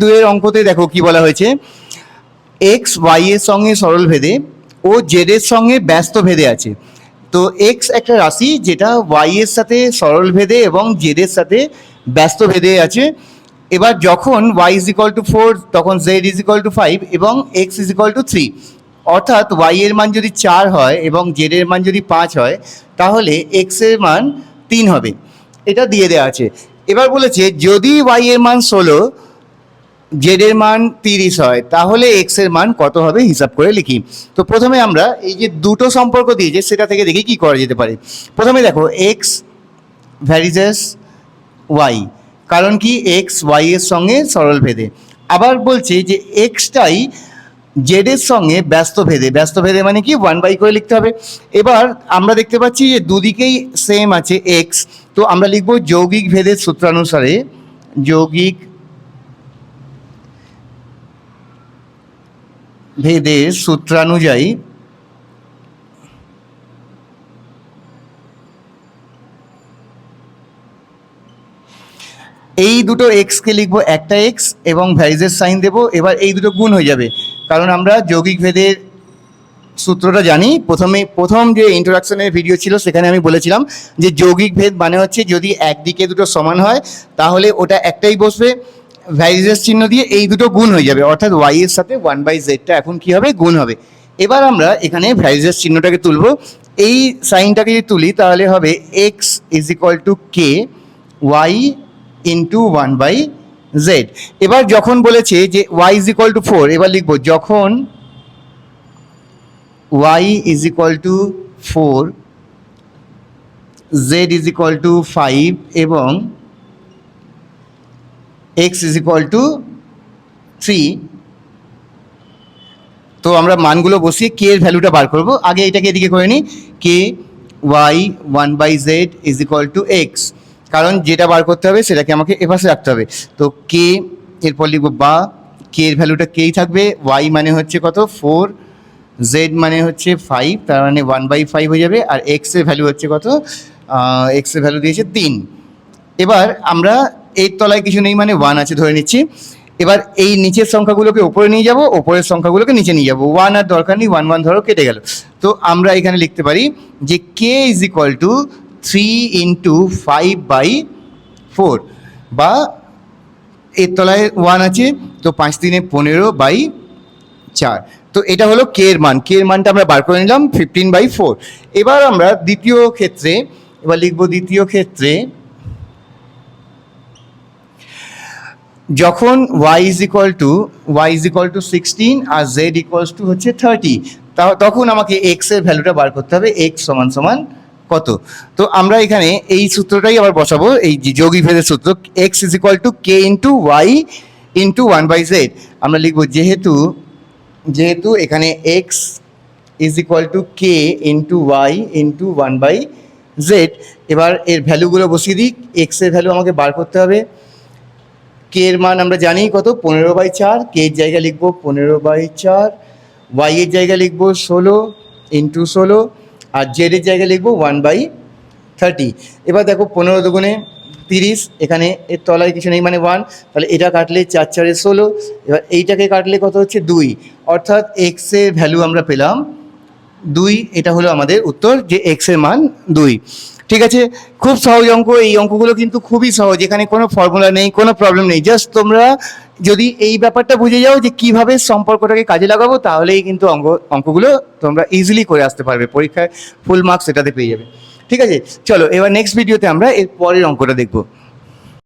দুয়ের অঙ্কতে দেখো কি বলা হয়েছে। এক্স ওয়াই এর সঙ্গে সরল ভেদে ও জেড এর সঙ্গে ব্যস্ত ভেদে আছে। তো এক্স একটা রাশি যেটা ওয়াই এর সাথে সরল ভেদে এবং জেড এর সাথে ব্যস্ত ভেদে আছে। এবার যখন Y is equal to four তখন Z is equal to five এবং X is equal to three অর্থাৎ ওয়াই এর মান যদি চার হয় এবং জেড এর মান যদি পাঁচ হয়, তাহলে এক্সের মান তিন হবে। এটা দিয়ে দেওয়া আছে। এবার বলেছে, যদি ওয়াই এর মান ষোলো জেড এর মান তিরিশ হয়, তাহলে এক্সের মান কত হবে হিসাব করে লিখি। তো প্রথমে আমরা এই যে দুটো সম্পর্ক দিয়েছে, সেটা থেকে দেখি কি করা যেতে পারে। প্রথমে দেখো এক্স ভ্যারিজেস ওয়াই কারণ কি এক্স ওয়াই এর সঙ্গে সরল ভেদে। আবার বলছে যে এক্সটাই জেড এর সঙ্গে ব্যস্ত ভেদে ব্যস্ত ভেদে মানে কি ওয়ান বাই করে লিখতে হবে। এবার আমরা দেখতে পাচ্ছি যে দুদিকেই সেম আছে এক্স তো আমরা লিখব যৌগিক ভেদের সূত্রানুসারে, যৌগিক ভেদের সূত্রানুযায়ী এই দুটো এক্সকে লিখব একটা এক্স এবং ভ্যারিজের সাইন দেবো, এবার এই দুটো গুণ হয়ে যাবে। কারণ আমরা যৌগিক ভেদের সূত্রটা জানি। প্রথমে, প্রথম যে ইন্ট্রোডাকশনের ভিডিও ছিল, সেখানে আমি বলেছিলাম যে যৌগিক ভেদ মানে হচ্ছে যদি একদিকে দুটো সমান হয়, তাহলে ওটা একটাই বসবে। ভ্যারিজেস চিহ্ন দিয়ে এই দুটো গুণ হয়ে যাবে। অর্থাৎ ওয়াই এর সাথে ওয়ান বাই জেডটা এখন কি হবে? গুণ হবে। এবার আমরা এখানে ভ্যারিজেস চিহ্নটাকে তুলবো। এই সাইনটাকে যদি তুলি, তাহলে হবে X is equal to K Y into one by Z এবার যখন বলেছে যে Y is equal to four এবার লিখব, যখন Y is equal to 4 z is equal to 5 এবং x is equal to 3 তো আমরা মানগুলো বসিয়ে কে এর ভ্যালুটা বার করব। আগে এটাকে এদিকে করে নিই। K Y one by Z is equal to X কারণ যেটা বার করতে হবে সেটাকে আমাকে এপাশে রাখতে হবে। তো কে এরপর লিখব বা কে এর ভ্যালুটা কেই থাকবে। ওয়াই মানে হচ্ছে কত? ফোর জেড মানে হচ্ছে ফাইভ তার মানে ওয়ান বাই ফাইভ হয়ে যাবে। আর এক্সের ভ্যালু হচ্ছে কত? এক্সের ভ্যালু দিয়েছে তিন। এবার আমরা এর তলায় কিছু নেই মানে ওয়ান আছে, ধরে নিচ্ছি। এবার এই নিচের সংখ্যাগুলোকে ওপরে নিয়ে যাব ওপরের সংখ্যাগুলোকে নিচে নিয়ে যাব। ওয়ান আর দরকার নেই ওয়ান ওয়ান ধরো কেটে গেল। তো আমরা এখানে লিখতে পারি যে K is equal to three into five by four বা এর তলায় ওয়ান আছে, তো পাঁচ দিনে পনেরো বাই চার। তো এটা হলো কে এর মান। কে এর মানটা আমরা বার করে নিলাম ফিফটিন বাই ফোর এবার আমরা দ্বিতীয় ক্ষেত্রে, এবার লিখব দ্বিতীয় ক্ষেত্রে যখন Y is equal to Y is equal to sixteen R Z equals to হচ্ছে থার্টি তখন আমাকে এক্সের ভ্যালুটা বার করতে হবে এক্স সমান সমান কত? তো আমরা এখানে এই সূত্রটাই আবার বসাবো, এই যে যৌগিক ভেদের সূত্র X is equal to K into Y into one by Z আমরা লিখব যেহেতু যেহেতু এখানে X is equal to K into Y into one by Z এবার এর ভ্যালুগুলো বসিয়ে দিই এক্সের ভ্যালু আমাকে বার করতে হবে কে এর মান আমরা জানি কত? পনেরো বাই চার। কে এর জায়গা লিখব পনেরো বাই চার। ওয়াই এর জায়গা লিখব ষোলো ইন্টু ষোলো। আর জেড এর জায়গা লিখব ওয়ান বাই থার্টি এবার দেখো পনেরো দুগুণে তিরিশ। এখানে এর তলায় কিছু নেই মানে ওয়ান তাহলে এটা কাটলে চার চারে ষোলো। এবার এইটাকে কাটলে কত হচ্ছে? দুই। অর্থাৎ এক্সের ভ্যালু আমরা পেলাম দুই। এটা হলো আমাদের উত্তর যে এক্সের মান দুই। ঠিক আছে? খুব সহজ অঙ্ক, এই অঙ্কগুলো কিন্তু খুবই সহজ। এখানে কোনো ফর্মুলা নেই, কোনো প্রবলেম নেই। জাস্ট তোমরা যদি এই ব্যাপারটা বুঝে যাও যে কীভাবে সম্পর্কটাকে কাজে লাগাবো, তাহলেই কিন্তু অঙ্ক অঙ্কগুলো তোমরা ইজিলি করে আসতে পারবে। পরীক্ষায় ফুল মার্কস এটাতে পেয়ে যাবে। ঠিক আছে? চলো, এবার নেক্সট ভিডিওতে আমরা এর পরের অঙ্কটা দেখব।